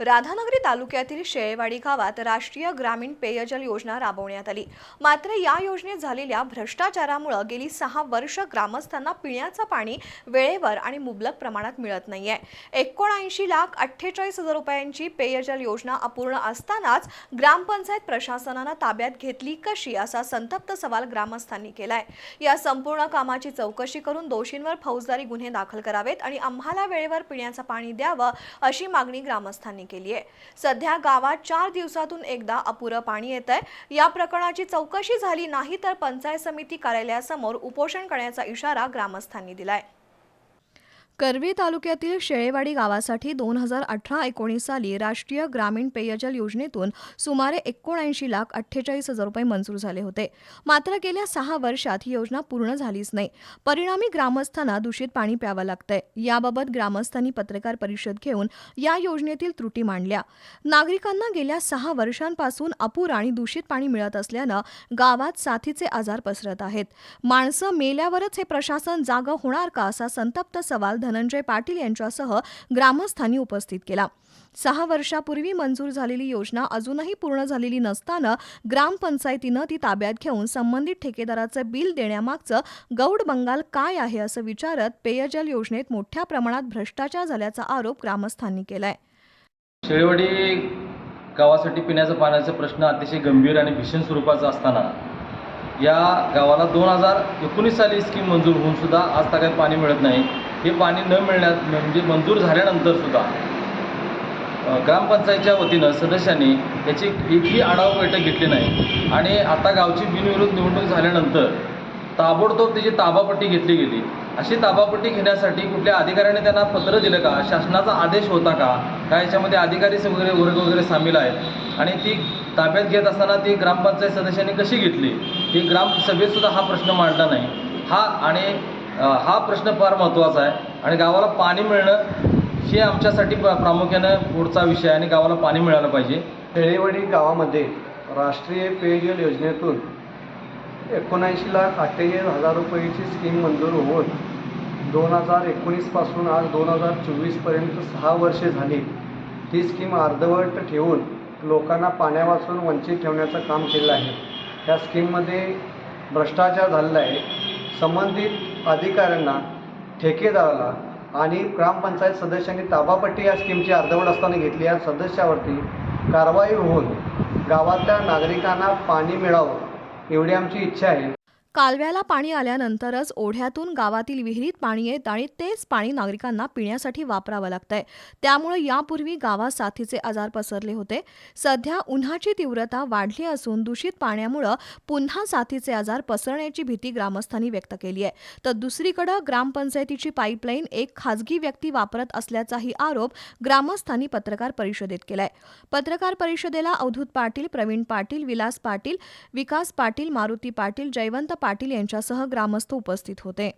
राधानगरी तालुक्यातील शेळेवाडी गावात राष्ट्रीय ग्रामीण पेयजल योजना राबवण्यात आली. मात्र या योजनेत झालेल्या भ्रष्टाचारामुळे गेली सहा वर्ष ग्रामस्थांना पिण्याचं पाणी वेळेवर आणि मुबलक प्रमाणात मिळत नाहीये. एकोणऐंशी लाख अठ्ठेचाळीस हजार रुपयांची पेयजल योजना अपूर्ण असतानाच ग्रामपंचायत प्रशासनानं ताब्यात घेतली कशी असा संतप्त सवाल ग्रामस्थांनी केलाय. या संपूर्ण कामाची चौकशी करून दोषींवर फौजदारी गुन्हे दाखल करावेत आणि आम्हाला वेळेवर पिण्याचं पाणी द्यावं अशी मागणी ग्रामस्थांनी केली आहे. सध्या गावात चार दिवसातून एकदा अपुरं पाणी येत आहे या प्रकरणाची चौकशी झाली नाही तर पंचायत समिती कार्यालयासमोर उपोषण करण्याचा इशारा ग्रामस्थांनी दिलाय. करवी तालुक्यातील शेळेवाडी गावासाठी दोन हजार अठरा एकोणीस साली राष्ट्रीय ग्रामीण पेयजल योजनेतून सुमारे एकोणऐंशी लाख अठ्ठेचाळीस हजार रुपये मंजूर झाले होते. मात्र गेल्या सहा वर्षात ही योजना पूर्ण झालीच नाही. परिणामी ग्रामस्थांना दूषित पाणी प्यावं लागतंय. याबाबत ग्रामस्थांनी पत्रकार परिषद घेऊन या योजनेतील त्रुटी मांडल्या. नागरिकांना गेल्या सहा वर्षांपासून अपूर आणि दूषित पाणी मिळत असल्यानं गावात साथीचे आजार पसरत आहेत. माणसं मेल्यावरच हे प्रशासन जागं होणार का असा संतप्त सवाल धनंजय पाटील यांच्यासह ग्रामस्थांनी उपस्थित केला. सहा वर्षापूर्वी मंजूर झालेली योजना अजूनही पूर्ण झालेली नसताना ग्रामपंचायतीनं ती ताब्यात घेऊन संबंधित ठेकेदाराचं बिल देण्यामागचं गौड बंगाल काय आहे असं विचारत पेयजल योजनेत मोठ्या प्रमाणात भ्रष्टाचार झाल्याचा आरोप ग्रामस्थांनी केलाय. शेळेवाडी गावासाठी पिण्याचा पाण्याचा प्रश्न अतिशय गंभीर आणि भीषण स्वरूपाचा असताना या गावाला दोन हजार एकोणीस साली स्कीम मंजूर होऊन सुद्धा आज तागात पाणी मिळत नाही. हे पाणी न मिळण्यात म्हणजे मंजूर झाल्यानंतर सुद्धा ग्रामपंचायतच्या वतीनं सदस्यांनी त्याची एकही आढावा बैठक घेतली नाही. आणि आता गावची बिनविरोध निवडणूक झाल्यानंतर ताबडतोब त्याची ताबापट्टी घेतली गेली. अशी ताबापट्टी घेण्यासाठी कुठल्या अधिकाऱ्याने त्यांना पत्र दिलं का? शासनाचा आदेश होता का? का याच्यामध्ये अधिकारी वगैरे वर्ग वगैरे सामील आहेत? आणि ती ताब्यात घेत असताना ती ग्रामपंचायत सदस्यांनी कशी घेतली? ती ग्रामसभेत सुद्धा हा प्रश्न मांडला नाही. हा आणि हा प्रश्न फार महत्त्वाचा आहे. आणि गावाला पाणी मिळणं हे आमच्यासाठी प- प्रामुख्यानं पुढचा विषय आहे आणि गावाला पाणी मिळालं पाहिजे. शेळेवाडी गावामध्ये राष्ट्रीय पेयजल योजनेतून एकोणऐंशी लाख अठ्ठेचाळीस हजार रुपयाची स्कीम मंजूर होऊन दोन हजार एकोणीसपासून आज दोन हजार चोवीसपर्यंत सहा वर्षे झाली. ती स्कीम अर्धवट ठेवून लोकांना पाण्यापासून वंचित ठेवण्याचं काम केलं आहे. त्या स्कीममध्ये भ्रष्टाचार झालेला आहे. संबंधित अधिकाऱ्यांना ठेकेदाराला आणि ग्रामपंचायत सदस्यांनी ताबापट्टी या स्कीमची अर्धवट असताना घेतली. या सदस्यावरती कारवाई होऊन गावातल्या नागरिकांना पाणी मिळावं एवढी आमची इच्छा आहे. कालव्याला पाणी आल्यानंतरच ओढ्यातून गावातील विहिरीत पाणी येत आणि तेच पाणी नागरिकांना पिण्यासाठी वापरावं लागतंय. त्यामुळे यापूर्वी गावात साथीचे आजार पसरले होते. सध्या उन्हाची तीव्रता वाढली असून दूषित पाण्यामुळं पुन्हा साथीचे आजार पसरण्याची भीती ग्रामस्थांनी व्यक्त केली आहे. तर दुसरीकडे ग्रामपंचायतीची पाईपलाईन एक खाजगी व्यक्ती वापरत असल्याचाही आरोप ग्रामस्थांनी पत्रकार परिषदेत केलाय. पत्रकार परिषदेला अवधूत पाटील प्रवीण पाटील विलास पाटील विकास पाटील मारुती पाटील जयवंत पाटील यांच्यासह ग्रामस्थ उपस्थित होते.